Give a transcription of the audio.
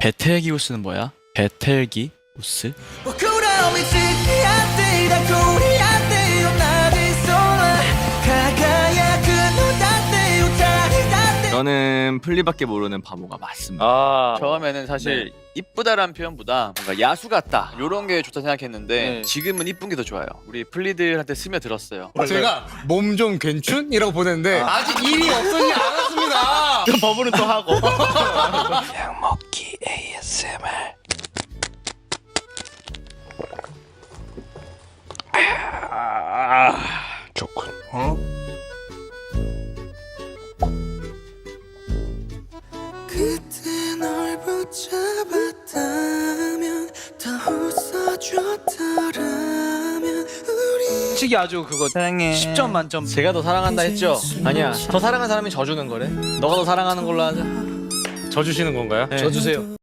베텔기우스는 뭐야? 베텔기우스? 저는 플리밖에 모르는 바보가 맞습니다. 아 처음에는 사실 네. 이쁘다라는 표현보다 뭔가 야수 같다 아. 이런 게 좋다 생각했는데 네. 지금은 이쁜 게 더 좋아요. 우리 플리들한테 스며들었어요. 아, 제가 몸 좀 괜춘이라고 보냈는데 아. 직 일이 없었지 않았습니다. 그 버블은 또 하고. 그때 널 붙잡았다면 더 웃어줬더라면 우리 솔직히 아주 그거 사랑해. 10점 만점. 제가 더 사랑한다 했죠? 아니야. 더 사랑한 사람이 져주는 거래. 너가 더 사랑하는 걸로 하자. 져주시는 건가요? 져주세요.